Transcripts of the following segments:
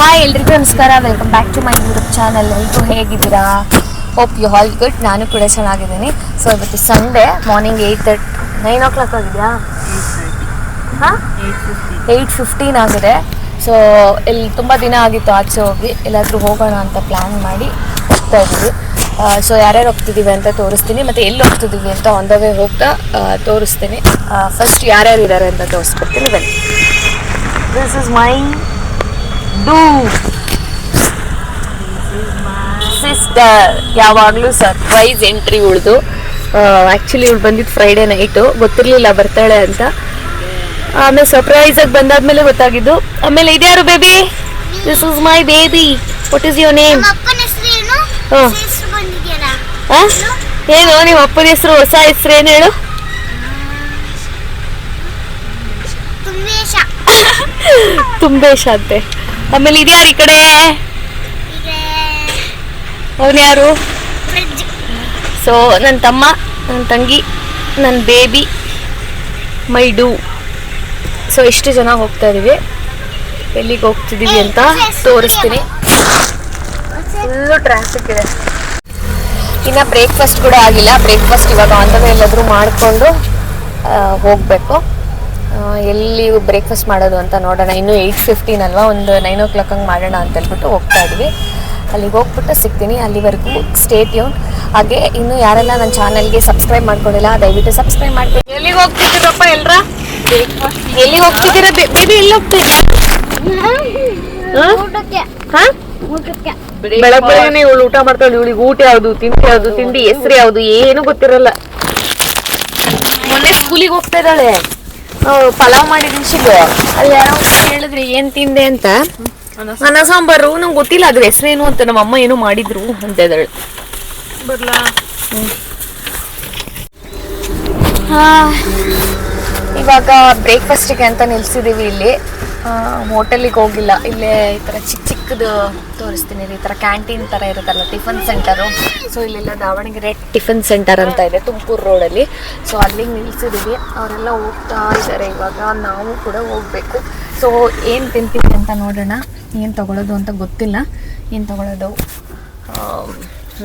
Hi ಎಲ್ರಿಗೂ ನಮಸ್ಕಾರ. Welcome back to my YouTube channel ಎಲ್ರಿಗೂ ಹೇಗಿದ್ದೀರಾ? ಹೋಪ್ ಯು ಹಾಲ್ ಗುಡ್ ನಾನು ಕೂಡ ಚೆನ್ನಾಗಿದ್ದೀನಿ. ಸೊ ಇವತ್ತು Sunday morning eight thirty nine o'clock ಆಗಿದೆಯಾ? ಹಾಂ ಏಯ್ಟ್ ಫಿಫ್ಟೀನ್ ಆಗಿದೆ. ಸೊ ಇಲ್ಲಿ ತುಂಬ ದಿನ ಆಗಿತ್ತು ಆಚೆ ಹೋಗಿ. ಎಲ್ಲಾದರೂ ಹೋಗೋಣ ಅಂತ ಪ್ಲ್ಯಾನ್ ಮಾಡಿ ಹೋಗ್ತಾ ಇದ್ದೀವಿ. ಸೊ ಯಾರ್ಯಾರು ಹೋಗ್ತಿದ್ದೀವಿ ಅಂತ ತೋರಿಸ್ತೀನಿ. ಮತ್ತು ಎಲ್ಲಿ ಹೋಗ್ತಿದ್ದೀವಿ ಅಂತ ಆನ್ ದ ವೇ ಹೋಗ್ತಾ ತೋರಿಸ್ತೀನಿ. ಫಸ್ಟ್ ಯಾರ್ಯಾರು ಇದ್ದಾರೆ ಅಂತ ತೋರಿಸ್ಕೊಡ್ತೀನಿ. ಬನ್ನಿ. This is my do sister ಯಾವಾಗಲೂ ಸರ್ಪ್ರೈಸ್ ಎಂಟ್ರಿ ಉಳ್ದು. ಆ್ಯಕ್ಚುಲಿ ಇವಳು ಬಂದಿದ್ದು ಫ್ರೈಡೇ ನೈಟು ಗೊತ್ತಿರಲಿಲ್ಲ ಬರ್ತಾಳೆ ಅಂತ. ಆಮೇಲೆ ಸರ್ಪ್ರೈಸ್ ಆಗಿ ಬಂದಾದ್ಮೇಲೆ ಗೊತ್ತಾಗಿದ್ದು ಆಮೇಲೆ ಇದ್ಯಾರು baby this is my baby what is your name ಏನು? ನಿಮ್ಮ ಅಪ್ಪನ ಹೆಸರು ಹೊಸ ಹೆಸರು ಏನು ಹೇಳು? ತುಂಬೇಶ ತುಂಬೇಶ ಅಂತೆ. ಆಮೇಲೆ ಇದ್ಯಾರು ಈ ಕಡೆ? ಅವನು ಯಾರು? ಸೊ ನನ್ನ ತಮ್ಮ ನನ್ನ ತಂಗಿ ನನ್ನ ಬೇಬಿ ಮೈ ಡೂ. ಸೊ ಎಷ್ಟು ಜನ ಹೋಗ್ತಾ ಇದೀವಿ ಎಲ್ಲಿಗೆ ಹೋಗ್ತಿದೀವಿ ಅಂತ ತೋರಿಸ್ತೀನಿ. ಫುಲ್ಲು ಟ್ರಾಫಿಕ್ ಇದೆ. ಇನ್ನು ಬ್ರೇಕ್ಫಾಸ್ಟ್ ಕೂಡ ಆಗಿಲ್ಲ. ಬ್ರೇಕ್ಫಾಸ್ಟ್ ಇವಾಗ ಆನ್ ದ ವೇ ಎಲ್ಲಾದರೂ ಮಾಡಿಕೊಂಡು ಹೋಗಬೇಕು. ಎಲ್ಲಿ ಬ್ರೇಕ್ಫಾಸ್ಟ್ ಮಾಡೋದು ಅಂತ ನೋಡೋಣ. ಇನ್ನು ಏಯ್ಟ್ ಫಿಫ್ಟೀನ್ ಅಲ್ವಾ? ಒಂದು ನೈನ್ ಓ ಕ್ಲಾಕ್ ಹಂಗೆ ಮಾಡೋಣ ಅಂತ ಹೇಳ್ಬಿಟ್ಟು ಹೋಗ್ತಾ ಇದ್ವಿ. ಅಲ್ಲಿಗೆ ಹೋಗ್ಬಿಟ್ಟು ಸಿಗ್ತೀನಿ. ಅಲ್ಲಿವರೆಗೂ ಸ್ಟೇ ಟ್ಯೂನ್ ಹಾಗೆ ಇನ್ನು ಯಾರೆಲ್ಲ ನನ್ನ ಚಾನಲ್ಗೆ ಸಬ್ಸ್ಕ್ರೈಬ್ ಮಾಡ್ಕೊಂಡಿಲ್ಲ ದಯವಿಟ್ಟು ಸಬ್ಸ್ಕ್ರೈಬ್ ಮಾಡ್ಕೊಳ್ಳಿ. ಎಲ್ಲಿಗೆ ಹೋಗ್ತಿದ್ದೀರಪ್ಪ ಎಲ್ಲರ ಎಲ್ಲಿಗೆ ಹೋಗ್ತಿದ್ದೀರಾ? ಬೇಬಿ ಎಲ್ಲಿ ಹೋಗ್ತಿದ್ದೀರಾ ಊಟಕ್ಕೆ. ಹಾಂ? ಊಟಕ್ಕೆ. ಬೆಳಗ್ಗೆ ಬೆಳಗ್ಗೆನೆ ಇವಳು ಊಟ ಮಾಡ್ತಾಳೆ. ಇವಳಿಗೆ ಊಟ ಯಾವುದು ತಿಂಡಿ ಯಾವುದು ತಿಂಡಿ ಹೆಸರು ಯಾವುದು ಏನು ಗೊತ್ತಿರಲ್ಲ. ಮೊನ್ನೆ ಸ್ಕೂಲಿಗೆ ಹೋಗ್ತಾ ಇದ್ದಾಳೆ. ಪಲಾವ್ ಮಾಡಿದ್ದೀನಿ ಶಿಗು ಅಲ್ಲಿ ಯಾರೋ ಹೇಳಿದ್ರಿ ಏನ್ ತಿಂದೆ ಅಂತ? ಅನ್ನ ಸಾಂಬಾರು ನಂಗೆ ಗೊತ್ತಿಲ್ಲ ಅದ್ರ ಹೆಸರೇನು ಅಂತ ನಮ್ಮ ಅಮ್ಮ ಏನೋ ಮಾಡಿದ್ರು ಅಂತ ಇದ್ದಾಳೆ ಹಾ ಇವಾಗ ಬ್ರೇಕ್ಫಾಸ್ಟಿಗೆ ಅಂತ ನಿಲ್ಸಿದೀವಿ ಇಲ್ಲಿ. ಹೋಟೆಲಿಗೆ ಹೋಗಿಲ್ಲ ಇಲ್ಲೇ ಈ ಥರ ಚಿಕ್ಕ ಚಿಕ್ಕದು ತೋರಿಸ್ತೀನಿ ಈ ಥರ ಕ್ಯಾಂಟೀನ್ ಥರ ಇರುತ್ತಲ್ಲ, ಟಿಫನ್ ಸೆಂಟರು ಸೊ ಇಲ್ಲೆಲ್ಲ ದಾವಣಗೆರೆ ಟಿಫನ್ ಸೆಂಟರ್ ಅಂತ ಇದೆ, ತುಮಕೂರು ರೋಡಲ್ಲಿ ಸೊ ಅಲ್ಲಿಗೆ ನಿಲ್ಸಿದೀವಿ. ಅವರೆಲ್ಲ ಹೋಗ್ತಾ ಇದ್ದಾರೆ ಇವಾಗ, ನಾವು ಕೂಡ ಹೋಗಬೇಕು. ಸೊ ಏನು ತಿಂತೀವಿ ಅಂತ ನೋಡೋಣ. ಏನು ತಗೊಳ್ಳೋದು ಅಂತ ಗೊತ್ತಿಲ್ಲ. ಏನು ತಗೊಳ್ಳೋದು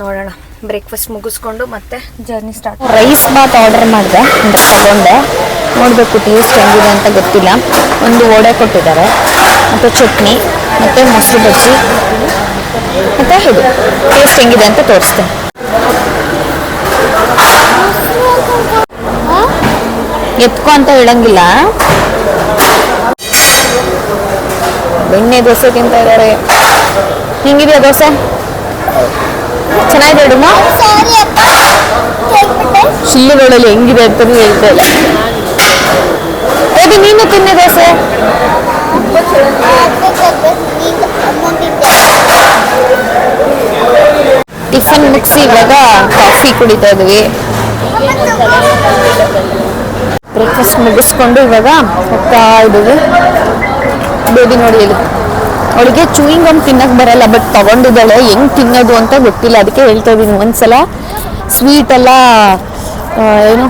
ನೋಡೋಣ. ಬ್ರೇಕ್ಫಾಸ್ಟ್ ಮುಗಿಸ್ಕೊಂಡು ಮತ್ತೆ journey start rice bath order ಮಾಡಿದೆ, ಅಂದರೆ ತಗೊಂಡೆ. ನೋಡಬೇಕು ಟೇಸ್ಟ್ ಹೆಂಗಿದೆ ಅಂತ ಗೊತ್ತಿಲ್ಲ. ಒಂದು ವಡೆ ಕೊಟ್ಟಿದ್ದಾರೆ. ಮತ್ತು ಚಟ್ನಿ, ಮತ್ತು ಮೊಸರು ಬಜ್ಜಿ, ಮತ್ತು ಇದು. ಟೇಸ್ಟ್ ಹೆಂಗಿದೆ ಅಂತ ತೋರಿಸ್ತೀನಿ. ಎತ್ಕೊ ಅಂತ ಹೇಳಂಗಿಲ್ಲ. ಬೆಣ್ಣೆ ದೋಸೆ ತಿಂತ ಇದ್ದಾರೆ. ಹೆಂಗಿದೆಯಾ ದೋಸೆ? ಚೆನ್ನಾಗಿದೆ ಹೇಳ್ಬಿಟ್ಟೆ. ಶಿಲ್ಲುಗಳಲ್ಲಿ ಹೆಂಗಿದೆ ಅಂತ ಹೇಳ್ತಾ ಇಲ್ಲ. ಹೇಗೆ ನೀನು ತಿನ್ನೆ ದೋಸೆ? ಟಿಫನ್ ಮುಗಿಸಿ ಇವಾಗ ಕಾಫಿ ಕುಡಿತಾ ಇದ್ವಿ. ಬ್ರೇಕ್ಫಾಸ್ಟ್ ಮುಗಿಸ್ಕೊಂಡು ಇವಾಗ ಹೋಗ್ತಾ ಇದ್ದೀವಿ. ಬೇಬಿ ನೋಡಿ ಇಲ್ಲಿ ಅವಳಿಗೆ ಚೂಯಿಂಗ್ ಗಮ್ ತಿನ್ನಕ್ ಬರಲ್ಲ ಬಟ್ ತಗೊಂಡಿದ್ದಾಳೆ, ಹೆಂಗ್ ತಿನ್ನೋದು ಅಂತ ಗೊತ್ತಿಲ್ಲ. ಅದಕ್ಕೆ ಹೇಳ್ತಾ ಇದ್ದೀನಿ ಒಂದ್ಸಲ ಸ್ವೀಟ್ ಎಲ್ಲ ಏನು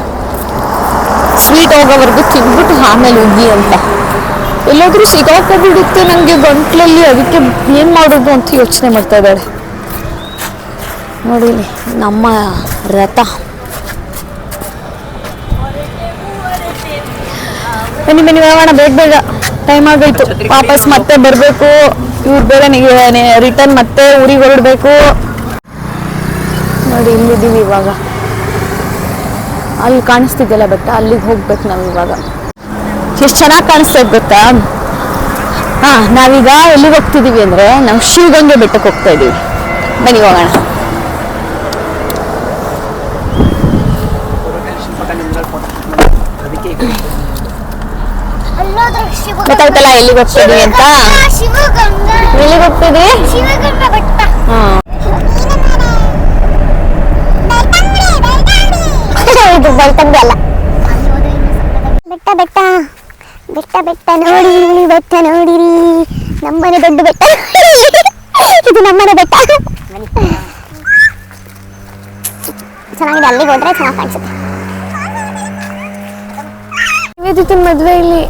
ಸ್ವೀಟ್ ಹೋಗೋವರೆಗೂ ತಿಂದ್ಬಿಟ್ಟು ಆಮೇಲೆ ಉಗಿ ಅಂತ. ಎಲ್ಲಾದ್ರೂ ಸಿಗಾಕೋಬಿಡುತ್ತೆ ನನಗೆ ಗಂಟ್ಲಲ್ಲಿ ಅದಕ್ಕೆ ಏನು ಮಾಡೋದು ಅಂತ ಯೋಚನೆ ಮಾಡ್ತಾ ಇದ್ದಾಳೆ. ನೋಡಿ, ನಮ್ಮ ರಥ. ಬನ್ನಿ ಬನ್ನಿ ಬೇಗ ಬೇಗ. ಟೈಮ್ ಆಗೋಯ್ತು. ವಾಪಸ್ ಮತ್ತೆ ಬರಬೇಕು. ಇವ್ರು ಬೇರೆ ರಿಟರ್ನ್ ಮತ್ತೆ ಊರಿಗೆ ಹೊರಡ್ಬೇಕು. ನೋಡಿ ಇಲ್ಲಿದ್ದೀವಿ ಇವಾಗ. ಅಲ್ಲಿ ಕಾಣಿಸ್ತಿದ್ದಿಲ್ಲ ಬೆಟ್ಟ? ಅಲ್ಲಿಗೆ ಹೋಗ್ಬೇಕು ನಾವು ಇವಾಗ. ಎಷ್ಟು ಚೆನ್ನಾಗಿ ಕಾಣಿಸ್ತಾ ಗೊತ್ತಾ? ಹಾ, ನಾವೀಗ ಎಲ್ಲಿಗೆ ಹೋಗ್ತಿದೀವಿ ಅಂದ್ರೆ, ನಾವು ಶಿವಗಂಗೆ ಬೆಟ್ಟಕ್ಕೆ ಹೋಗ್ತಾ ಇದೀವಿ. ಬನ್ನಿ ಹೋಗೋಣ. ಗೊತ್ತಾಯ್ತಲ್ಲ ಎಲ್ಲಿಗೆ ಹೋಗ್ತಿದೀವಿ ಅಂತ? ಎಲ್ಲಿಗೆ ಹೋಗ್ತಿದ್ವಿ ಶಿವಗಂಗ ಬೆಟ್ಟ ಹಾ ಇದು ಬೆಳ್ತಂಡೆ ಅಲ್ಲ. ಬೆಟ್ಟ ಬೆಟ್ಟ. ಬೆಟ್ಟ ಬೆಟ್ಟ ನೋಡಿ, ಬೆಟ್ಟ ನೋಡಿರಿ ನಮ್ಮನೆ ದೊಡ್ಡ ಬೆಟ್ಟ. ಇದು ನಮ್ಮನೆ ಬೆಟ್ಟ. ಚೆನ್ನಾಗಿದೆ, ಅಲ್ಲಿಗೆ ಹೋದ್ರೆ ಚೆನ್ನಾಗಿ ಕಾಣಿಸುತ್ತೆ. ಮದ್ವೆ ಇಲ್ಲಿ.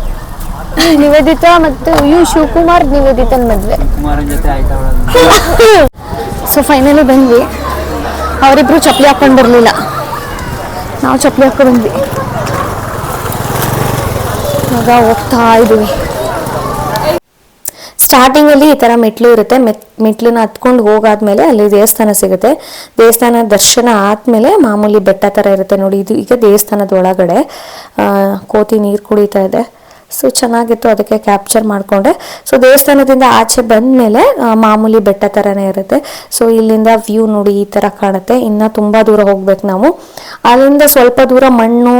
ನಿವೇದಿತಾ ಮತ್ತು ಯು ಶಿವಕುಮಾರ್ ನಿವೇದಿತನ್ ಮದ್ವೆ. ಸೊ ಫೈನಲಿ ಬಂದ್ವಿ. ಅವರಿಬ್ರು ಚಪ್ಪಲಿ ಹಾಕೊಂಡು ಬರಲಿಲ್ಲ. ನಾವು ಚಪ್ಪಲಿ ಹಾಕೊಂಡು ಬಂದ್ವಿ. ಇವಾಗ ಹೋಗ್ತಾ ಇದ್ದೀವಿ ಸ್ಟಾರ್ಟಿಂಗಲ್ಲಿ ಈ ಥರ ಮೆಟ್ಲು ಇರುತ್ತೆ. ಮೆತ್ ಮೆಟ್ಲನ್ನ ಹತ್ಕೊಂಡು ಹೋಗಾದ್ಮೇಲೆ ಅಲ್ಲಿ ದೇವಸ್ಥಾನ ಸಿಗುತ್ತೆ. ದೇವಸ್ಥಾನ ದರ್ಶನ ಆದಮೇಲೆ ಮಾಮೂಲಿ ಬೆಟ್ಟ ಥರ ಇರುತ್ತೆ ನೋಡಿ. ಇದು ಈಗ ದೇವಸ್ಥಾನದ ಒಳಗಡೆ ಕೋತಿ ನೀರು ಕುಡಿತಾ ಇದೆ. ಸೊ ಚೆನ್ನಾಗಿತ್ತು, ಅದಕ್ಕೆ ಕ್ಯಾಪ್ಚರ್ ಮಾಡಿಕೊಂಡೆ. ಸೊ ದೇವಸ್ಥಾನದಿಂದ ಆಚೆ ಬಂದ ಮೇಲೆ ಮಾಮೂಲಿ ಬೆಟ್ಟ ಥರನೇ ಇರುತ್ತೆ. ಸೊ ಇಲ್ಲಿಂದ ವ್ಯೂ ನೋಡಿ ಈ ಥರ ಕಾಣುತ್ತೆ. ಇನ್ನು ತುಂಬ ದೂರ ಹೋಗ್ಬೇಕು ನಾವು. ಅಲ್ಲಿಂದ ಸ್ವಲ್ಪ ದೂರ ಮಣ್ಣು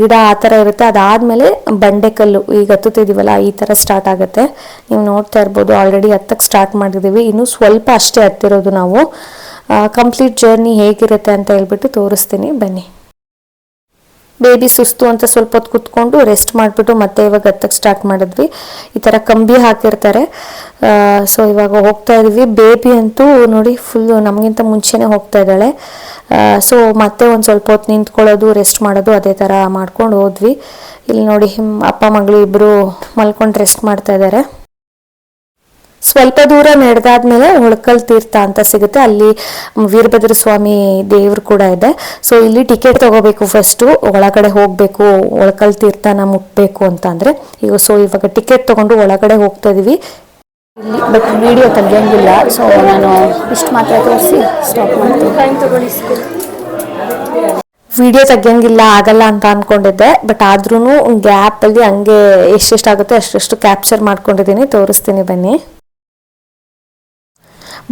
ಗಿಡ ಆ ಥರ ಇರುತ್ತೆ. ಅದಾದಮೇಲೆ ಬಂಡೆಕಲ್ಲು. ಈಗ ಹತ್ತುತ್ತಿದ್ದೀವಲ್ಲ, ಈ ಥರ ಸ್ಟಾರ್ಟ್ ಆಗುತ್ತೆ. ನೀವು ನೋಡ್ತಾ ಇರ್ಬೋದು ಆಲ್ರೆಡಿ ಹತ್ತಕ್ಕೆ ಸ್ಟಾರ್ಟ್ ಮಾಡಿದ್ದೀವಿ. ಇನ್ನು ಸ್ವಲ್ಪ ಅಷ್ಟೇ ಹತ್ತಿರೋದು ನಾವು. ಕಂಪ್ಲೀಟ್ ಜರ್ನಿ ಹೇಗಿರುತ್ತೆ ಅಂತ ಹೇಳ್ಬಿಟ್ಟು ತೋರಿಸ್ತೀನಿ. ಬನ್ನಿ. ಬೇಬಿ ಸುಸ್ತು ಅಂತ ಸ್ವಲ್ಪ ಹೊತ್ತು ಕುತ್ಕೊಂಡು ರೆಸ್ಟ್ ಮಾಡಿಬಿಟ್ಟು ಮತ್ತೆ ಇವಾಗ ಹತ್ತಕ್ಕೆ ಸ್ಟಾರ್ಟ್ ಮಾಡಿದ್ವಿ. ಈ ಥರ ಕಂಬಿ ಹಾಕಿರ್ತಾರೆ. ಸೊ ಇವಾಗ ಹೋಗ್ತಾ ಇದ್ವಿ. ಬೇಬಿ ಅಂತೂ ನೋಡಿ ಫುಲ್ಲು ನಮಗಿಂತ ಮುಂಚೆನೇ ಹೋಗ್ತಾ ಇದ್ದಾಳೆ. ಸೊ ಮತ್ತೆ ಒಂದು ಸ್ವಲ್ಪ ಹೊತ್ತು ನಿಂತ್ಕೊಳ್ಳೋದು ರೆಸ್ಟ್ ಮಾಡೋದು ಅದೇ ಥರ ಮಾಡ್ಕೊಂಡು ಹೋದ್ವಿ. ಇಲ್ಲಿ ನೋಡಿ ಅಪ್ಪ, ಮಗಳು ಇಬ್ಬರು ಮಲ್ಕೊಂಡು ರೆಸ್ಟ್ ಮಾಡ್ತಾ ಇದ್ದಾರೆ. ಸ್ವಲ್ಪ ದೂರ ನಡೆದಾದ್ಮೇಲೆ ಹೊಳಕಲ್ ತೀರ್ಥ ಅಂತ ಸಿಗುತ್ತೆ. ಅಲ್ಲಿ ವೀರಭದ್ರ ಸ್ವಾಮಿ ದೇವ್ರು ಕೂಡ ಇದೆ. ಸೊ ಇಲ್ಲಿ ಟಿಕೆಟ್ ತಗೋಬೇಕು ಫಸ್ಟು ಒಳಗಡೆ ಹೋಗಬೇಕು ಒಳಕಲ್ ತೀರ್ಥನ ಮುಟ್ಬೇಕು ಅಂತ ಅಂದ್ರೆ, ಈಗ ಸೊ ಇವಾಗ ಟಿಕೆಟ್ ತಗೊಂಡು ಒಳಗಡೆ ಹೋಗ್ತಾ ಇದೀವಿ. ಇಲ್ಲಿ ಬಟ್ ವಿಡಿಯೋ ತೆಗಿಯಂಗಿಲ್ಲ. ಸೊ ನಾನು ಇಷ್ಟು ಮಾತ್ರ ತೋರಿಸಿ ಸ್ಟಾಪ್ ಮಾಡ್ತೀನಿ. ವಿಡಿಯೋ ತೆಗಿಯಂಗಿಲ್ಲ, ಆಗಲ್ಲ ಅಂತ ಅನ್ಕೊಂಡಿದ್ದೆ. ಬಟ್ ಆದ್ರೂ ಗ್ಯಾಪಲ್ಲಿ ಹಂಗೆ ಎಷ್ಟೆಷ್ಟಾಗುತ್ತೆ ಅಷ್ಟೆಷ್ಟು ಕ್ಯಾಪ್ಚರ್ ಮಾಡ್ಕೊಂಡಿದ್ದೀನಿ. ತೋರಿಸ್ತೀನಿ ಬನ್ನಿ.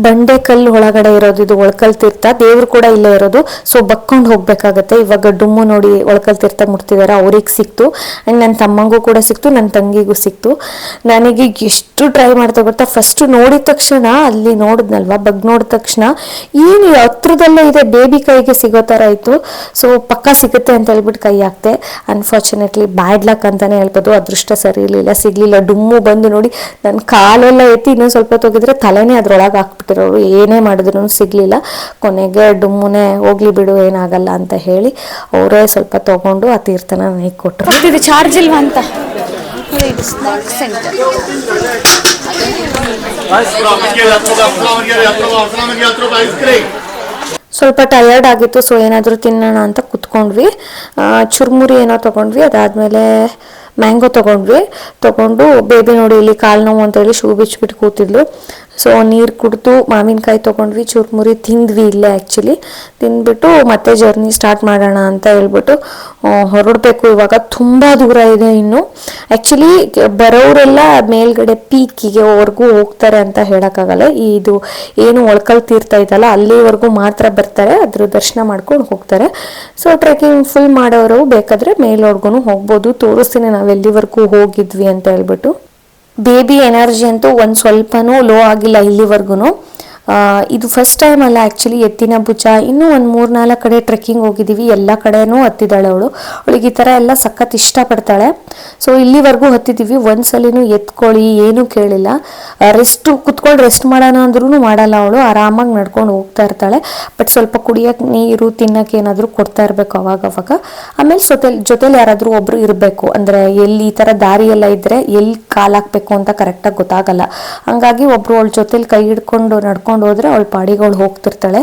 ಬಂಡೆಕಲ್ಲು ಒಳಗಡೆ ಇರೋದು, ಇದು ಒಳಕಲ್ ತೀರ್ಥ, ದೇವ್ರು ಕೂಡ ಇಲ್ಲೇ ಇರೋದು. ಸೊ ಬಕ್ಕೊಂಡು ಹೋಗ್ಬೇಕಾಗತ್ತೆ. ಇವಾಗ ಡುಮ್ಮು ನೋಡಿ ಒಳಕಲ್ ತೀರ್ಥ ಮುಟ್ತಿದಾರೆ, ಅವ್ರಿಗೆ ಸಿಕ್ತು. ಆ್ಯಂಡ್ ನನ್ನ ತಮ್ಮಂಗೂ ಕೂಡ ಸಿಕ್ತು ನನ್ನ ತಂಗಿಗೂ ಸಿಕ್ತು. ನನಗೆ ಎಷ್ಟು ಟ್ರೈ ಮಾಡ್ತಾ ಬರ್ತಾ ಫಸ್ಟ್ ನೋಡಿದ ತಕ್ಷಣ, ಅಲ್ಲಿ ನೋಡಿದ್ನಲ್ವಾ, ಬಗ್ ನೋಡಿದ ತಕ್ಷಣ, ಏನು ಹತ್ರದಲ್ಲೇ ಇದೆ ಬೇಬಿ ಕೈಗೆ ಸಿಗೋ ಥರ ಇತ್ತು. ಸೊ ಪಕ್ಕ ಸಿಗುತ್ತೆ ಅಂತ ಹೇಳ್ಬಿಟ್ಟು ಕೈ ಹಾಕ್ತೆ. ಅನ್ಫಾರ್ಚುನೇಟ್ಲಿ ಬ್ಯಾಡ್ ಲಕ್ ಅಂತಾನೆ ಹೇಳ್ಬೋದು. ಅದೃಷ್ಟ ಸರಿ ಇರಲಿಲ್ಲ, ಸಿಗ್ಲಿಲ್ಲ. ಡುಮ್ಮು ಬಂದು ನೋಡಿ ನನ್ನ ಕಾಲೆಲ್ಲ ಎತ್ತಿ ಇನ್ನೊಂದು ಸ್ವಲ್ಪ ತೊಗಿದ್ರೆ ತಲೆನೇ ಅದ್ರೊಳಗೆ ಹಾಕ್ಬಿಟ್ಟಿರೋರು ಏನೇ ಮಾಡಿದ್ರು ಸಿಗಲಿಲ್ಲ. ಕೊನೆಗೆ ಡುಮ್ಮುನೇ ಹೋಗ್ಲಿ ಬಿಡು ಏನಾಗಲ್ಲ ಅಂತ ಹೇಳಿ ಅವರೇ ಸ್ವಲ್ಪ ತಗೊಂಡು ಆ ತೀರ್ಥನ ನನಗೆ ಕೊಟ್ಟರು ಇದು ಚಾರ್ಜ್ ಇಲ್ವಾ ಅಂತ? ಸೆಂಟರ್ ಸ್ವಲ್ಪ ಟಯರ್ಡ್ ಆಗಿತ್ತು ಸೊ ಏನಾದರೂ ತಿನ್ನೋಣ ಅಂತ ಕುತ್ಕೊಂಡ್ವಿ. ಚುರುಮುರಿ ಚುರ್ಮುರಿ ಏನೋ ತಗೊಂಡ್ವಿ ಅದಾದಮೇಲೆ ಮ್ಯಾಂಗೋ ತಗೊಂಡ್ವಿ. ತೊಗೊಂಡು ಬೇಬಿ ನೋಡಿ ಇಲ್ಲಿ ಕಾಲು ನೋವು ಅಂತೇಳಿ ಶೂ ಬಿಚ್ಚಿಬಿಟ್ಟು ಕೂತಿದ್ಲು. ಸೊ ನೀರು ಕುಡಿದು ಮಾವಿನಕಾಯಿ ತೊಗೊಂಡ್ವಿ. ಚುರುಮುರಿ ತಿಂದ್ವಿ ಇಲ್ಲೇ ಆ್ಯಕ್ಚುಲಿ ತಿಂದ್ಬಿಟ್ಟು ಮತ್ತೆ ಜರ್ನಿ ಸ್ಟಾರ್ಟ್ ಮಾಡೋಣ ಅಂತ ಹೇಳ್ಬಿಟ್ಟು ಹೊರಡಬೇಕು ಇವಾಗ. ತುಂಬ ದೂರ ಇದೆ ಇನ್ನು. ಆ್ಯಕ್ಚುಲಿ ಬರೋರೆಲ್ಲ ಮೇಲ್ಗಡೆ ಪೀಕಿಗೆ ವರೆಗೂ ಹೋಗ್ತಾರೆ ಅಂತ ಹೇಳೋಕ್ಕಾಗಲ್ಲ. ಇದು ಏನು ಒಳ್ಕಲ್ ತೀರ್ತಾ ಇದಲ್ಲ, ಅಲ್ಲಿವರೆಗೂ ಮಾತ್ರ ಬರ್ತಾರೆ. ಅದ್ರ ದರ್ಶನ ಮಾಡ್ಕೊಂಡು ಹೋಗ್ತಾರೆ. ಸೊ ಟ್ರೆಕಿಂಗ್ ಫುಲ್ ಮಾಡೋರು ಬೇಕಾದರೆ ಮೇಲ್ವರ್ಗು ಹೋಗ್ಬೋದು. ತೋರಿಸ್ತೀನಿ ನಾವು ಎಲ್ಲಿವರೆಗೂ ಹೋಗಿದ್ವಿ ಅಂತ ಹೇಳ್ಬಿಟ್ಟು. ಬೇಬಿ ಎನರ್ಜಿ ಅಂತೂ ಒಂದು ಸ್ವಲ್ಪನೂ ಲೋ ಆಗಿಲ್ಲ ಇಲ್ಲಿವರೆಗೂ ಇದು ಫಸ್ಟ್ ಟೈಮ್ ಅಲ್ಲ ಆ್ಯಕ್ಚುಲಿ ಎತ್ತಿನ ಭುಜ. ಇನ್ನೂ ಒಂದು ಮೂರು ನಾಲ್ಕು ಕಡೆ ಟ್ರೆಕ್ಕಿಂಗ್ ಹೋಗಿದ್ದೀವಿ. ಎಲ್ಲ ಕಡೆನೂ ಹತ್ತಿದ್ದಾಳೆ ಅವಳು. ಅವಳಿಗೆ ಈ ಥರ ಎಲ್ಲ ಸಖತ್ ಇಷ್ಟಪಡ್ತಾಳೆ. ಸೊ ಇಲ್ಲಿವರೆಗೂ ಹತ್ತಿದ್ದೀವಿ. ಒಂದ್ಸಲಿನೂ ಎತ್ಕೊಳ್ಳಿ, ಏನೂ ಕೇಳಿಲ್ಲ. ರೆಸ್ಟು ಕುತ್ಕೊಂಡು ರೆಸ್ಟ್ ಮಾಡೋಣ ಅಂದ್ರೂ ಮಾಡಲ್ಲ ಅವಳು. ಆರಾಮಾಗಿ ನಡ್ಕೊಂಡು ಹೋಗ್ತಾ ಇರ್ತಾಳೆ. ಬಟ್ ಸ್ವಲ್ಪ ಕುಡಿಯೋಕ್ಕೆ ನೀರು ತಿನ್ನೋಕೆ ಏನಾದರೂ ಕೊಡ್ತಾ ಇರಬೇಕು ಅವಾಗ ಅವಾಗ. ಆಮೇಲೆ ಜೊತೆಲಿ ಜೊತೆಲಿ ಯಾರಾದರೂ ಒಬ್ಬರು ಇರಬೇಕು. ಅಂದರೆ ಎಲ್ಲಿ ಈ ಥರ ದಾರಿ ಎಲ್ಲ ಇದ್ದರೆ ಎಲ್ಲಿ ಕಾಲು ಹಾಕ್ಬೇಕು ಅಂತ ಕರೆಕ್ಟಾಗಿ ಗೊತ್ತಾಗಲ್ಲ. ಹಂಗಾಗಿ ಒಬ್ಬರು ಅವಳ ಜೊತೆಲಿ ಕೈ ಹಿಡ್ಕೊಂಡು ನಡ್ಕೊಂಡು ಹೋದ್ರೆ ಅವಳು ಪಾಡಿಗಳು ಹೋಗ್ತಿರ್ತಾಳೆ.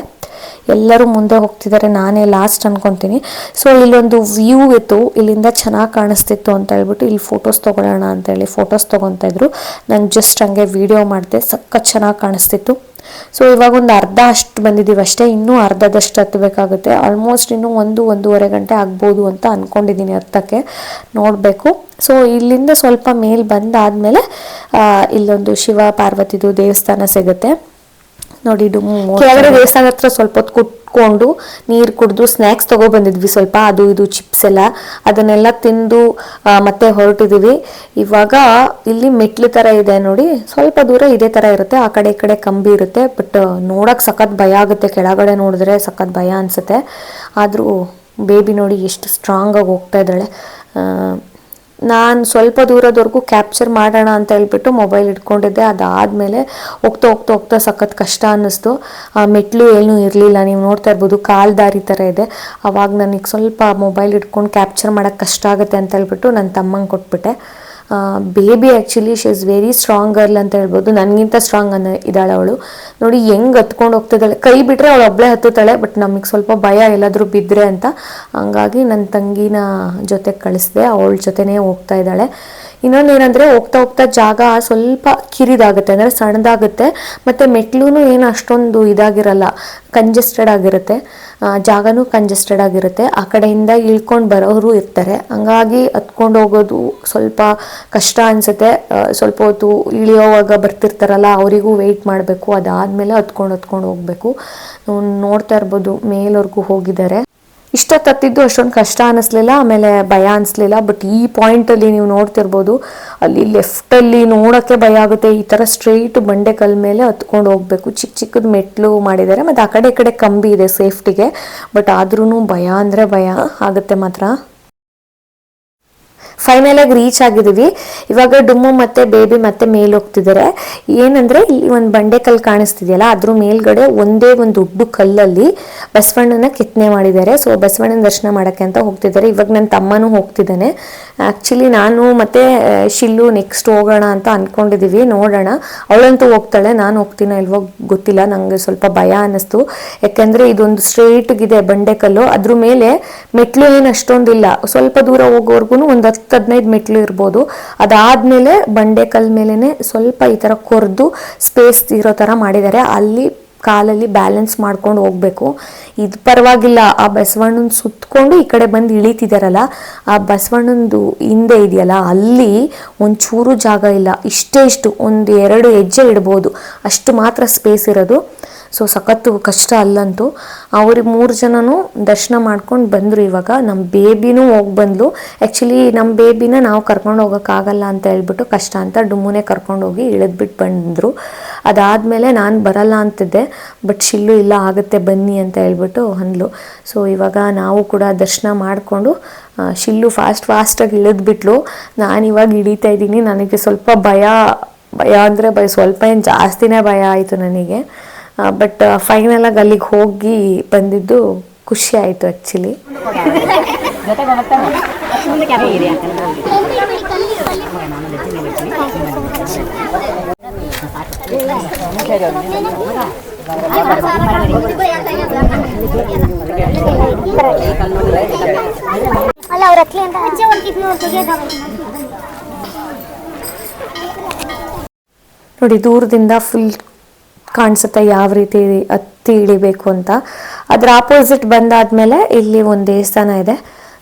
ಎಲ್ಲರೂ ಮುಂದೆ ಹೋಗ್ತಿದ್ದಾರೆ, ನಾನೇ ಲಾಸ್ಟ್ ಅನ್ಕೊಂತೀನಿ. ಸೊ ಇಲ್ಲೊಂದು ವ್ಯೂ ಇತ್ತು, ಇಲ್ಲಿಂದ ಚೆನ್ನಾಗಿ ಕಾಣಿಸ್ತಿತ್ತು ಅಂತ ಹೇಳ್ಬಿಟ್ಟು ಇಲ್ಲಿ ಫೋಟೋಸ್ ತೊಗೊಳ್ಳೋಣ ಅಂತೇಳಿ ಫೋಟೋಸ್ ತೊಗೊತಾ ಇದ್ರು. ನಾನು ಜಸ್ಟ್ ಹಂಗೆ ವಿಡಿಯೋ ಮಾಡಿದೆ, ಸಖತ್ ಚೆನ್ನಾಗಿ ಕಾಣಿಸ್ತಿತ್ತು. ಸೊ ಇವಾಗ ಒಂದು ಅರ್ಧ ಅಷ್ಟು ಬಂದಿದ್ದೀವಿ ಅಷ್ಟೇ, ಇನ್ನೂ ಅರ್ಧದಷ್ಟು ಹತ್ತಬೇಕಾಗುತ್ತೆ ಆಲ್ಮೋಸ್ಟ್ ಇನ್ನೂ ಒಂದು, ಒಂದೂವರೆ ಗಂಟೆ ಆಗ್ಬೋದು ಅಂತ ಅಂದ್ಕೊಂಡಿದ್ದೀನಿ ಅರ್ಥಕ್ಕೆ. ನೋಡಬೇಕು. ಸೊ ಇಲ್ಲಿಂದ ಸ್ವಲ್ಪ ಮೇಲೆ ಬಂದಾದಮೇಲೆ ಇಲ್ಲೊಂದು ಶಿವ ಪಾರ್ವತಿದು ದೇವಸ್ಥಾನ ಸಿಗುತ್ತೆ. ನೋಡಿ ಕೆಳಗಡೆ ದೇವಸ್ಥಾನ ಹತ್ರ ಸ್ವಲ್ಪ ಹೊತ್ತು ಕುತ್ಕೊಂಡು ನೀರು ಕುಡಿದು ಸ್ನ್ಯಾಕ್ಸ್ ಬಂದಿದ್ವಿ ಸ್ವಲ್ಪ ಅದು ಇದು ಚಿಪ್ಸ್ ಎಲ್ಲ. ಅದನ್ನೆಲ್ಲ ತಿಂದು ಮತ್ತೆ ಹೊರಟಿದೀವಿ. ಇವಾಗ ಇಲ್ಲಿ ಮೆಟ್ಲು ತರ ಇದೆ ನೋಡಿ ಸ್ವಲ್ಪ ದೂರ ಇದೇ ತರ ಇರುತ್ತೆ. ಆ ಕಡೆ ಈ ಕಡೆ ಕಂಬಿ ಇರುತ್ತೆ ಬಟ್ ನೋಡಕ್ ಸಖತ್ ಭಯ ಆಗುತ್ತೆ. ಕೆಳಗಡೆ ನೋಡಿದ್ರೆ ಸಖತ್ ಭಯ ಅನ್ಸುತ್ತೆ. ಆದ್ರೂ ಬೇಬಿ ನೋಡಿ ಎಷ್ಟು ಸ್ಟ್ರಾಂಗ್ ಆಗಿ ಹೋಗ್ತಾ ಇದ್ದಾಳೆ. ನಾನು ಸ್ವಲ್ಪ ದೂರದವರೆಗೂ ಕ್ಯಾಪ್ಚರ್ ಮಾಡೋಣ ಅಂತ ಹೇಳ್ಬಿಟ್ಟು ಮೊಬೈಲ್ ಇಟ್ಕೊಂಡಿದ್ದೆ. ಅದಾದಮೇಲೆ ಹೋಗ್ತಾ ಹೋಗ್ತಾ ಹೋಗ್ತಾ ಸಖತ್ ಕಷ್ಟ ಅನ್ನಿಸ್ತು. ಆ, ಮೆಟ್ಲು ಏನೂ ಇರಲಿಲ್ಲ. ನೀವು ನೋಡ್ತಾ ಇರ್ಬೋದು, ಕಾಲು ದಾರಿ ಥರ ಇದೆ. ಅವಾಗ ನನಗೆ ಸ್ವಲ್ಪ ಮೊಬೈಲ್ ಇಟ್ಕೊಂಡು ಕ್ಯಾಪ್ಚರ್ ಮಾಡೋಕ್ಕೆ ಕಷ್ಟ ಆಗುತ್ತೆ ಅಂತ ಹೇಳ್ಬಿಟ್ಟು ನನ್ನ ತಮ್ಮಂಗೆ ಕೊಟ್ಬಿಟ್ಟೆ. Baby actually she is very strong girl ಅಂತ ಹೇಳ್ಬೋದು. ನನಗಿಂತ ಸ್ಟ್ರಾಂಗ್ ಅನ್ನ ಇದ್ದಾಳೆ ಅವಳು. ನೋಡಿ, ಹೆಂಗೆ ಹತ್ಕೊಂಡು ಹೋಗ್ತಿದ್ದಾಳೆ. ಕೈ ಬಿಟ್ಟರೆ ಅವಳು ಒಬ್ಬಳೇ ಹತ್ತುತ್ತಾಳೆ ಬಟ್ ನಮಗೆ ಸ್ವಲ್ಪ ಭಯ ಎಲ್ಲಾದರೂ ಬಿದ್ದರೆ ಅಂತ. ಹಂಗಾಗಿ ನನ್ನ ತಂಗಿನ ಜೊತೆ ಕಳಿಸ್ದೆ. ಅವಳ ಜೊತೆನೇ ಹೋಗ್ತಾ ಇದ್ದಾಳೆ. ಇನ್ನೊಂದು ಏನಂದ್ರೆ ಹೋಗ್ತಾ ಹೋಗ್ತಾ ಜಾಗ ಸ್ವಲ್ಪ ಕಿರಿದಾಗುತ್ತೆ, ಅಂದ್ರೆ ಸಣ್ಣದಾಗುತ್ತೆ, ಮತ್ತೆ ಮೆಟ್ಲು ಏನು ಅಷ್ಟೊಂದು ಇದಾಗಿರಲ್ಲ ಕಂಜೆಸ್ಟೆಡ್ ಆಗಿರುತ್ತೆ. ಜಾಗನೂ ಕಂಜೆಸ್ಟೆಡ್ ಆಗಿರುತ್ತೆ. ಆ ಕಡೆಯಿಂದ ಇಳ್ಕೊಂಡು ಬರೋರು ಇರ್ತಾರೆ. ಹಂಗಾಗಿ ಹತ್ಕೊಂಡು ಹೋಗೋದು ಸ್ವಲ್ಪ ಕಷ್ಟ ಅನ್ಸುತ್ತೆ. ಸ್ವಲ್ಪ ಹೊತ್ತು ಇಳಿಯೋವಾಗ ಬರ್ತಿರ್ತಾರಲ್ಲ, ಅವರಿಗೂ ವೆಯ್ಟ್ ಮಾಡಬೇಕು. ಅದಾದಮೇಲೆ ಹತ್ಕೊಂಡು ಹತ್ಕೊಂಡು ಹೋಗಬೇಕು. ನೋಡ್ತಾ ಇರ್ಬೋದು, ಮೇಲ್ವರೆಗೂ ಹೋಗಿದ್ದಾರೆ. ಇಷ್ಟೊತ್ತು ಹತ್ತಿದ್ದು ಅಷ್ಟೊಂದು ಕಷ್ಟ ಅನ್ನಿಸ್ಲಿಲ್ಲ ಆಮೇಲೆ ಭಯ ಅನಿಸ್ಲಿಲ್ಲ ಬಟ್ ಈ ಪಾಯಿಂಟಲ್ಲಿ ನೀವು ನೋಡ್ತಿರ್ಬೋದು, ಅಲ್ಲಿ ಲೆಫ್ಟಲ್ಲಿ ನೋಡೋಕ್ಕೆ ಭಯ ಆಗುತ್ತೆ, ಈ ಥರ ಸ್ಟ್ರೈಟ್ ಬಂಡೆ ಕಲ್ ಮೇಲೆ ಹತ್ಕೊಂಡು ಹೋಗಬೇಕು. ಚಿಕ್ಕ ಚಿಕ್ಕದ ಮೆಟ್ಲು ಮಾಡಿದ್ದಾರೆ ಮತ್ತು ಆ ಕಡೆ ಈ ಕಡೆ ಕಂಬಿ ಇದೆ ಸೇಫ್ಟಿಗೆ ಬಟ್ ಆದ್ರೂ ಭಯ ಅಂದರೆ ಭಯ, ಆಗುತ್ತೆ ಮಾತ್ರ. ಫೈನಲ್ ಆಗಿ ರೀಚ್ ಆಗಿದ್ದೀವಿ. ಇವಾಗ ಡುಮ್ಮು ಮತ್ತೆ ಬೇಬಿ ಮತ್ತೆ ಮೇಲ್ ಹೋಗ್ತಿದ್ದಾರೆ. ಏನಂದ್ರೆ ಇಲ್ಲಿ ಒಂದು ಬಂಡೆ ಕಲ್ಲು ಕಾಣಿಸ್ತಿದೆಯಲ್ಲ, ಅದ್ರ ಮೇಲ್ಗಡೆ ಒಂದೇ ಒಂದು ದೊಡ್ಡ ಕಲ್ಲಲ್ಲಿ ಬಸವಣ್ಣನ ಕೆತ್ತನೆ ಮಾಡಿದ್ದಾರೆ. ಸೊ ಬಸವಣ್ಣನ ದರ್ಶನ ಮಾಡಕ್ಕೆ ಅಂತ ಹೋಗ್ತಿದ್ದಾರೆ. ಇವಾಗ ನನ್ನ ತಮ್ಮನೂ ಹೋಗ್ತಿದ್ದಾನೆ. ಆ್ಯಕ್ಚುಲಿ ನಾನು ಮತ್ತೆ ಶಿಲ್ಲು ನೆಕ್ಸ್ಟ್ ಹೋಗೋಣ ಅಂತ ಅನ್ಕೊಂಡಿದೀವಿ ನೋಡೋಣ. ಅವಳಂತೂ ಹೋಗ್ತಾಳೆ. ನಾನು ಹೋಗ್ತೀನ ಇಲ್ವೋ ಗೊತ್ತಿಲ್ಲ. ನಂಗೆ ಸ್ವಲ್ಪ ಭಯ ಅನ್ನಿಸ್ತು. ಯಾಕೆಂದ್ರೆ ಇದೊಂದು ಸ್ಟ್ರೇಟ್ ಇದೆ ಬಂಡೆಕಲ್ಲು ಅದ್ರ ಮೇಲೆ ಮೆಟ್ಲು ಏನು ಅಷ್ಟೊಂದಿಲ್ಲ. ಸ್ವಲ್ಪ ದೂರ ಹೋಗೋವರೆಗೂ ಒಂದು ಹದಿನೈದು ಮೆಟ್ಲು ಇರ್ಬೋದು. ಅದಾದ್ಮೇಲೆ ಬಂಡೆಕಲ್ ಮೇಲೇ ಸ್ವಲ್ಪ ಈ ಥರ ಕೊರೆದು ಸ್ಪೇಸ್ ಇರೋ ಥರ ಮಾಡಿದ್ದಾರೆ. ಅಲ್ಲಿ ಕಾಲಲ್ಲಿ ಬ್ಯಾಲೆನ್ಸ್ ಮಾಡ್ಕೊಂಡು ಹೋಗ್ಬೇಕು. ಇದು ಪರವಾಗಿಲ್ಲ, ಆ ಬಸವಣ್ಣನ ಸುತ್ತಕೊಂಡು ಈ ಕಡೆ ಬಂದು ಇಳಿತಿದಾರಲ್ಲ, ಆ ಬಸವಣ್ಣಂದು ಹಿಂದೆ ಇದೆಯಲ್ಲ, ಅಲ್ಲಿ ಒಂಚೂರು ಜಾಗ ಇಲ್ಲ. ಇಷ್ಟೇ ಇಷ್ಟು, ಒಂದು ಎರಡು ಹೆಜ್ಜೆ ಇಡ್ಬೋದು. ಅಷ್ಟು ಮಾತ್ರ ಸ್ಪೇಸ್ ಇರೋದು. ಸೊ ಸಖತ್ತು ಕಷ್ಟ ಅಲ್ಲಂತೂ ಅವ್ರಿಗೆ ಮೂರು ಜನನೂ ದರ್ಶನ ಮಾಡ್ಕೊಂಡು ಬಂದರು ಇವಾಗ. ನಮ್ಮ ಬೇಬಿನೂ ಹೋಗಿ ಬಂದ್ಲು. ಆ್ಯಕ್ಚುಲಿ ನಮ್ಮ ಬೇಬಿನ ನಾವು ಕರ್ಕೊಂಡು ಹೋಗೋಕ್ಕಾಗಲ್ಲ ಅಂತ ಹೇಳ್ಬಿಟ್ಟು ಕಷ್ಟ ಅಂತ ಡುಮ್ಮುನೇ ಕರ್ಕೊಂಡು ಹೋಗಿ ಇಳಿದ್ಬಿಟ್ಟು ಬಂದರು. ಅದಾದಮೇಲೆ ನಾನು ಬರಲ್ಲ ಅಂತಿದ್ದೆ. ಬಟ್ ಶಿಲ್ಲು ಇಲ್ಲ, ಆಗುತ್ತೆ, ಬನ್ನಿ ಅಂತ ಹೇಳ್ಬಿಟ್ಟು ಅಂದ್ಲು. ಸೊ ಇವಾಗ ನಾವು ಕೂಡ ದರ್ಶನ ಮಾಡಿಕೊಂಡು ಶಿಲ್ಲು ಫಾಸ್ಟ್ ಫಾಸ್ಟಾಗಿ ಇಳಿದ್ಬಿಟ್ಲು ನಾನು ಇವಾಗ ಇಳಿತಾ ಇದ್ದೀನಿ. ನನಗೆ ಸ್ವಲ್ಪ ಭಯ ಭಯ ಅಂದರೆ ಭಯ, ಸ್ವಲ್ಪ ಏನು ಜಾಸ್ತಿನೇ ಭಯ ಆಯಿತು ನನಗೆ. ಬಟ್ ಫೈನಲ್ ಆಗಿ ಅಲ್ಲಿಗೆ ಹೋಗಿ ಬಂದಿದ್ದು ಖುಷಿ ಆಯಿತು ಆ್ಯಕ್ಚುಲಿ ಅಲ್ಲ ಅವ್ರ ಹತ್ಲಿ ಅಂತ ಅಜ್ಜ ಒಂದು ಕಿಪಿ ನೋಡಿ ದೂರದಿಂದ ಫುಲ್ ಕಾಣಿಸುತ್ತೆ, ಯಾವ ರೀತಿ ಹತ್ತಿ ಇಳಿಬೇಕು ಅಂತ. ಅದರ ಆಪೋಸಿಟ್ ಬಂದಾದ್ಮೇಲೆ ಇಲ್ಲಿ ಒಂದು ದೇವಸ್ಥಾನ ಇದೆ.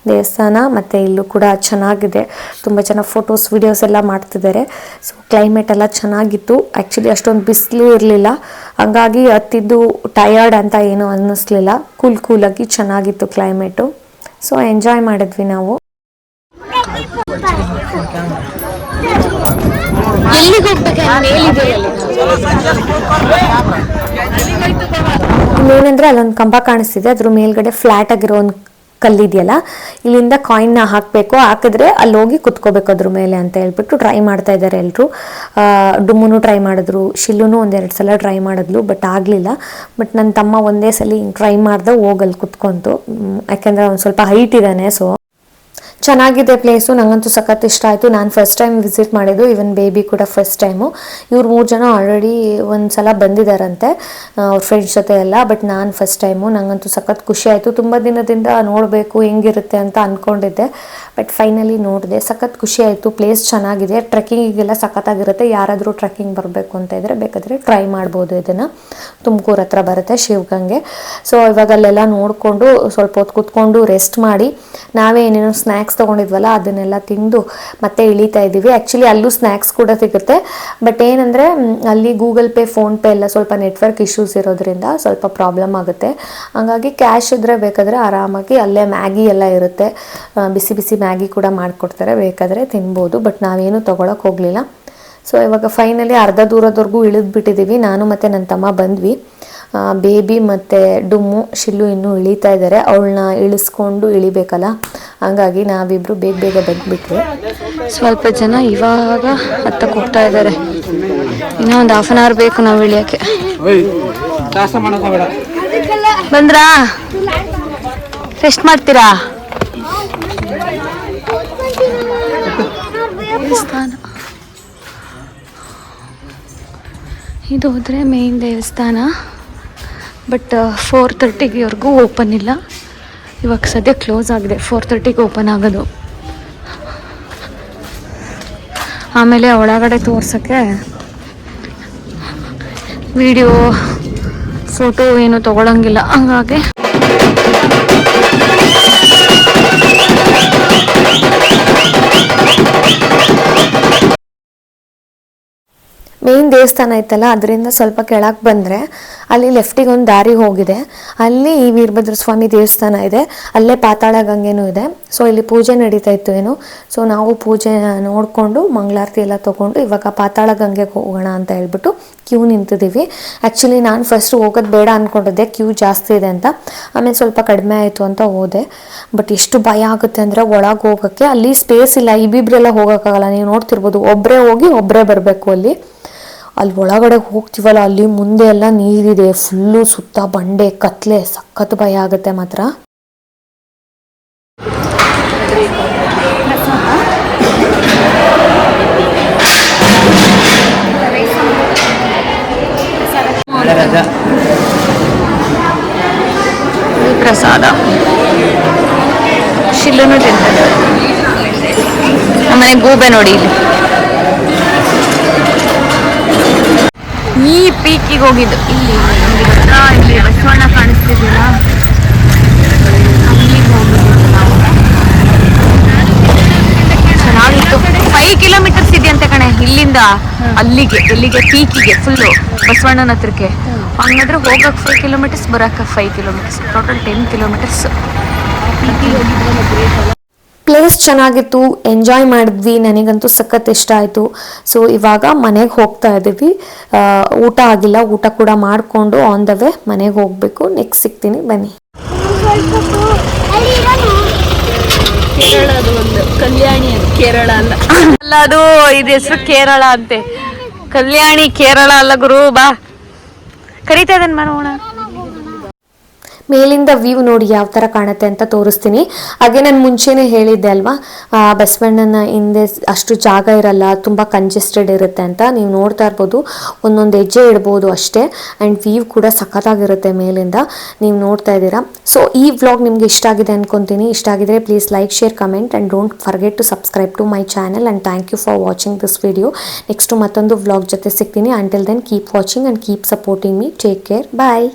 ದೇವಸ್ಥಾನ ಮತ್ತು ಇಲ್ಲೂ ಕೂಡ ಚೆನ್ನಾಗಿದೆ. ತುಂಬ ಜನ ಫೋಟೋಸ್ ವಿಡಿಯೋಸ್ ಎಲ್ಲ ಮಾಡ್ತಿದ್ದಾರೆ. ಸೊ ಕ್ಲೈಮೇಟ್ ಎಲ್ಲ ಚೆನ್ನಾಗಿತ್ತು. ಆ್ಯಕ್ಚುಲಿ ಅಷ್ಟೊಂದು ಬಿಸಿಲು ಇರಲಿಲ್ಲ. ಹಂಗಾಗಿ ಹತ್ತಿದ್ದು ಟಯರ್ಡ್ ಅಂತ ಏನೂ ಅನ್ನಿಸ್ಲಿಲ್ಲ. ಕೂಲ್ ಕೂಲಾಗಿ ಚೆನ್ನಾಗಿತ್ತು ಕ್ಲೈಮೇಟು ಸೊ ಎಂಜಾಯ್ ಮಾಡಿದ್ವಿ ನಾವು. ಎಲ್ಲಿಗೆ ಇನ್ನೇನಂದ್ರೆ ಅಲ್ಲೊಂದು ಕಂಬ ಕಾಣಿಸ್ತಿದೆ. ಅದ್ರ ಮೇಲ್ಗಡೆ ಫ್ಲಾಟ್ ಆಗಿರೋ ಒಂದು ಕಲ್ಲಿದೆಯಲ್ಲ ಇಲ್ಲಿಂದ ಕಾಯಿನ್ನ ಹಾಕಬೇಕು. ಹಾಕಿದ್ರೆ ಅಲ್ಲಿ ಹೋಗಿ ಕುತ್ಕೋಬೇಕು ಅದ್ರ ಮೇಲೆ ಅಂತ ಹೇಳ್ಬಿಟ್ಟು ಟ್ರೈ ಮಾಡ್ತಾ ಇದ್ದಾರೆ ಎಲ್ಲರೂ ಡುಮ್ಮುನು ಟ್ರೈ ಮಾಡಿದ್ರು ಶಿಲ್ಲುನು ಒಂದೆರಡು ಸಲ ಟ್ರೈ ಮಾಡಿದ್ಲು ಬಟ್ ಆಗಲಿಲ್ಲ. ಬಟ್ ನನ್ನ ತಮ್ಮ ಒಂದೇ ಸಲ ಹಿಂಗೆ ಟ್ರೈ ಮಾಡ್ದೆ ಹೋಗಲ್ಲಿ ಕುತ್ಕೊಂತು. ಯಾಕಂದ್ರೆ ಯಾಕೆಂದ್ರೆ ಅವ್ನು ಸ್ವಲ್ಪ ಹೈಟ್ ಇದ್ದಾನೆ ಸೊ ಚೆನ್ನಾಗಿದೆ ಪ್ಲೇಸು ನನಗಂತೂ ಸಖತ್ ಇಷ್ಟ ಆಯಿತು. ನಾನು ಫಸ್ಟ್ ಟೈಮ್ ವಿಸಿಟ್ ಮಾಡಿದ್ದು ಇವನ್ ಬೇಬಿ ಕೂಡ ಫಸ್ಟ್ ಟೈಮು ಇವ್ರು ಮೂರು ಜನ ಆಲ್ರೆಡಿ ಒಂದು ಸಲ ಬಂದಿದ್ದಾರಂತೆ ಅವ್ರ ಫ್ರೆಂಡ್ಸ್ ಜೊತೆ ಎಲ್ಲ ಬಟ್ ನಾನು ಫಸ್ಟ್ ಟೈಮು ನನಗಂತೂ ಸಖತ್ ಖುಷಿ ಆಯಿತು. ತುಂಬ ದಿನದಿಂದ ನೋಡಬೇಕು, ಹೆಂಗಿರುತ್ತೆ ಅಂತ ಅಂದ್ಕೊಂಡಿದ್ದೆ ಬಟ್ ಫೈನಲಿ ನೋಡಿದೆ, ಸಖತ್ ಖುಷಿ ಆಯಿತು ಪ್ಲೇಸ್ ಚೆನ್ನಾಗಿದೆ ಟ್ರೆಕ್ಕಿಂಗಿಗೆಲ್ಲ ಸಖತ್ತಾಗಿರುತ್ತೆ, ಯಾರಾದರೂ ಟ್ರೆಕ್ಕಿಂಗ್ ಬರಬೇಕು ಅಂತ ಇದ್ದರೆ ಬೇಕಾದರೆ ಟ್ರೈ ಮಾಡ್ಬೋದು ಇದನ್ನು. ತುಮಕೂರು ಹತ್ರ ಬರುತ್ತೆ ಶಿವಗಂಗೆ. ಸೊ ಇವಾಗ ಅಲ್ಲೆಲ್ಲ ನೋಡಿಕೊಂಡು ಸ್ವಲ್ಪ ಹೊತ್ತು ಕುತ್ಕೊಂಡು ರೆಸ್ಟ್ ಮಾಡಿ, ನಾವೇ ಏನೇನೋ ಸ್ನ್ಯಾಕ್ಸ್ ತೊಗೊಂಡಿದ್ವಲ್ಲ, ಅದನ್ನೆಲ್ಲ ತಿಂದು ಮತ್ತೆ ಇಳಿತಾ ಇದ್ದೀವಿ. ಆ್ಯಕ್ಚುಲಿ ಅಲ್ಲೂ ಸ್ನ್ಯಾಕ್ಸ್ ಕೂಡ ಸಿಗುತ್ತೆ. ಬಟ್ ಏನಂದರೆ ಅಲ್ಲಿ ಗೂಗಲ್ ಪೇ ಫೋನ್ಪೇ ಎಲ್ಲ ಸ್ವಲ್ಪ ನೆಟ್ವರ್ಕ್ ಇಶ್ಯೂಸ್ ಇರೋದ್ರಿಂದ ಸ್ವಲ್ಪ ಪ್ರಾಬ್ಲಮ್ ಆಗುತ್ತೆ. ಹಾಗಾಗಿ ಕ್ಯಾಶ್ ಇದ್ದರೆ ಬೇಕಾದರೆ ಆರಾಮಾಗಿ ಅಲ್ಲೇ ಮ್ಯಾಗಿ ಎಲ್ಲ ಇರುತ್ತೆ. ಬಿಸಿ ಬಿಸಿ ಕೂಡ ಮಾಡಿಕೊಡ್ತಾರೆ ಬೇಕಾದರೆ ತಿನ್ಬೋದು ಬಟ್ ನಾವೇನು ತೊಗೊಳಕ್ಕೆ ಹೋಗಲಿಲ್ಲ. ಸೊ ಇವಾಗ ಫೈನಲಿ ಅರ್ಧ ದೂರದವರೆಗೂ ಇಳಿದ್ಬಿಟ್ಟಿದ್ದೀವಿ ನಾನು ಮತ್ತು ನನ್ನ ತಮ್ಮ ಬಂದ್ವಿ. ಬೇಬಿ ಮತ್ತು ಡುಮ್ಮು ಶಿಲ್ಲು ಇನ್ನೂ ಇಳಿತಾ ಇದ್ದಾರೆ ಅವಳನ್ನ ಇಳಿಸ್ಕೊಂಡು ಇಳಿಬೇಕಲ್ಲ? ಹಂಗಾಗಿ ನಾವಿಬ್ಬರು ಬೇಗ ಬೇಗ ಬಂದುಬಿಟ್ವಿ. ಸ್ವಲ್ಪ ಜನ ಇವಾಗ ಹತ್ತಕ್ಕೆ ಹೋಗ್ತಾ ಇದ್ದಾರೆ ಇನ್ನೂ ಒಂದು ಹಾಫ್ ಆನ್ ಅವರ್ ಬೇಕು ನಾವು ಇಳಿಯೋಕ್ಕೆ. ಬಂದ್ರಾ? ರೆಸ್ಟ್ ಮಾಡ್ತೀರಾ? ದೇವಸ್ಥಾನ. ಇದು ಹೋದರೆ ಮೇಯ್ನ್ ದೇವಸ್ಥಾನ. ಬಟ್ ಫೋರ್ ತರ್ಟಿಗೆವರೆಗೂ ಓಪನ್ ಇಲ್ಲ. ಇವಾಗ ಸದ್ಯ ಕ್ಲೋಸ್ ಆಗಿದೆ. ಫೋರ್ ತರ್ಟಿಗೆ ಓಪನ್ ಆಗೋದು. ಆಮೇಲೆ ಒಳಗಡೆ ತೋರ್ಸೋಕ್ಕೆ ವಿಡಿಯೋ ಫೋಟೋ ಏನು ತೊಗೊಳಂಗಿಲ್ಲ. ಹಂಗಾಗಿ ಮೇನ್ ದೇವಸ್ಥಾನ ಐತಲ್ಲ, ಅದರಿಂದ ಸ್ವಲ್ಪ ಕೆಳಗೆ ಬಂದರೆ ಅಲ್ಲಿ ಲೆಫ್ಟಿಗೆ ಒಂದು ದಾರಿ ಹೋಗಿದೆ. ಅಲ್ಲಿ ಈ ವೀರಭದ್ರ ಸ್ವಾಮಿ ದೇವಸ್ಥಾನ ಇದೆ. ಅಲ್ಲೇ ಪಾತಾಳ ಗಂಗೆನೂ ಇದೆ. ಸೊ ಇಲ್ಲಿ ಪೂಜೆ ನಡೀತಾ ಇತ್ತು ಏನು? ಸೊ ನಾವು ಪೂಜೆ ನೋಡಿಕೊಂಡು ಮಂಗಳಾರತಿ ಎಲ್ಲ ತೊಗೊಂಡು ಇವಾಗ ಪಾತಾಳ ಗಂಗೆಗೆ ಹೋಗೋಣ ಅಂತ ಹೇಳ್ಬಿಟ್ಟು ಕ್ಯೂ ನಿಂತಿದ್ದೀವಿ. ಆ್ಯಕ್ಚುಲಿ ನಾನು ಫಸ್ಟ್ ಹೋಗೋದು ಬೇಡ ಅಂದ್ಕೊಂಡಿದ್ದೆ ಕ್ಯೂ ಜಾಸ್ತಿ ಇದೆ ಅಂತ. ಆಮೇಲೆ ಸ್ವಲ್ಪ ಕಡಿಮೆ ಆಯಿತು ಅಂತ ಹೋದೆ. ಬಟ್ ಎಷ್ಟು ಭಯ ಆಗುತ್ತೆ ಅಂದರೆ ಒಳಗೆ ಹೋಗೋಕ್ಕೆ ಅಲ್ಲಿ ಸ್ಪೇಸ್ ಇಲ್ಲ. ಇಬ್ಬಿಬ್ರೆಲ್ಲ ಹೋಗೋಕ್ಕಾಗಲ್ಲ. ನೀವು ನೋಡ್ತಿರ್ಬೋದು ಒಬ್ಬರೇ ಹೋಗಿ ಒಬ್ಬರೇ ಬರಬೇಕು ಅಲ್ಲಿ. ಅಲ್ಲಿ ಒಳಗಡೆ ಹೋಗ್ತೀವಲ್ಲ, ಅಲ್ಲಿ ಮುಂದೆ ಎಲ್ಲ ನೀರಿದೆ ಫುಲ್ಲು ಸುತ್ತ ಬಂಡೆ, ಕತ್ಲೆ, ಸಖತ್ ಭಯ ಆಗುತ್ತೆ ಮಾತ್ರ. ಪ್ರಸಾದ. ಶಿಲ್ಲುನು ತಿಂತಾರೆ. ಆಮೇಲೆ ಗೂಬೆ ನೋಡಿ ಇಲ್ಲಿ. ಈ ಪೀಕಿಗೆ ಹೋಗಿದ್ದು. ಇಲ್ಲಿ ಇಲ್ಲಿ ಬಸವಣ್ಣ ಕಾಣಿಸ್ತಿದ್ದೀರಾ ಅಲ್ಲಿಗೆ ಹೋಗಿದ್ದು ಚೆನ್ನಾಗಿತ್ತು. ಫೈವ್ ಕಿಲೋಮೀಟರ್ಸ್ ಇದೆಯಂತೆ ಕಣೆ, ಇಲ್ಲಿಂದ ಅಲ್ಲಿಗೆ, ಇಲ್ಲಿಗೆ ಪೀಕಿಗೆ ಫುಲ್ಲು ಬಸವಣ್ಣನ ಹತ್ರಕ್ಕೆ. ಹಂಗಾದ್ರೆ ಹೋಗಕ್ಕೆ ಫೈವ್ ಕಿಲೋಮೀಟರ್ಸ್ ಬರೋಕ್ಕೆ five kilometres total ten kilometres place ಚೆನ್ನಾಗಿತ್ತು ಎಂಜಾಯ್ ಮಾಡಿದ್ವಿ, ನನಗಂತೂ ಸಖತ್ ಇಷ್ಟ ಆಯಿತು. ಸೊ ಇವಾಗ ಮನೆಗೆ ಹೋಗ್ತಾ ಇದ್ದೀವಿ. ಊಟ ಆಗಿಲ್ಲ, ಊಟ ಕೂಡ ಮಾಡಿಕೊಂಡು ಆನ್ ದ ವೇ ಮನೆಗೆ ಹೋಗಬೇಕು. ನೆಕ್ಸ್ಟ್ ಸಿಗ್ತೀನಿ, ಬನ್ನಿ. ಒಂದು ಕಲ್ಯಾಣಿ ಕೇರಳ ಅಲ್ಲ. ಅಲ್ಲ ಅದು ಇದು ಹೆಸರು ಕೇರಳ ಅಂತೆ. ಕಲ್ಯಾಣಿ ಕೇರಳ ಅಲ್ಲ ಗುರು, ಬಾ. ಕರಿತಾ ಇದನ್ ಮಾಡೋಣ ಮೇಲಿಂದ ವ್ಯೂ ನೋಡಿ ಯಾವ ಥರ ಕಾಣುತ್ತೆ ಅಂತ ತೋರಿಸ್ತೀನಿ. ಹಾಗೆ ನಾನು ಮುಂಚೆನೇ ಹೇಳಿದ್ದೆ ಅಲ್ವಾ? ಬಸವಣ್ಣನ ಹಿಂದೆ ಅಷ್ಟು ಜಾಗ ಇರಲ್ಲ, ತುಂಬ ಕಂಜೆಸ್ಟೆಡ್ ಇರುತ್ತೆ ಅಂತ ನೀವು ನೋಡ್ತಾ ಇರ್ಬೋದು. ಒಂದೊಂದು ಹೆಜ್ಜೆ ಇಡ್ಬೋದು ಅಷ್ಟೇ. ಆ್ಯಂಡ್ ವ್ಯೂ ಕೂಡ ಸಖತ್ತಾಗಿರುತ್ತೆ ಮೇಲಿಂದ. ನೀವು ನೋಡ್ತಾ ಇದ್ದೀರಾ? ಸೊ ಈ ವ್ಲಾಗ್ ನಿಮಗೆ ಇಷ್ಟ ಆಗಿದೆ ಅನ್ಕೊತೀನಿ. ಇಷ್ಟ ಆಗಿದ್ರೆ please like share comment and don't forget to subscribe to my channel and thank you for watching this video next ಮತ್ತೊಂದು ವ್ಲಾಗ್ ಜೊತೆ ಸಿಗ್ತೀನಿ. Until then keep watching and keep supporting me take care bye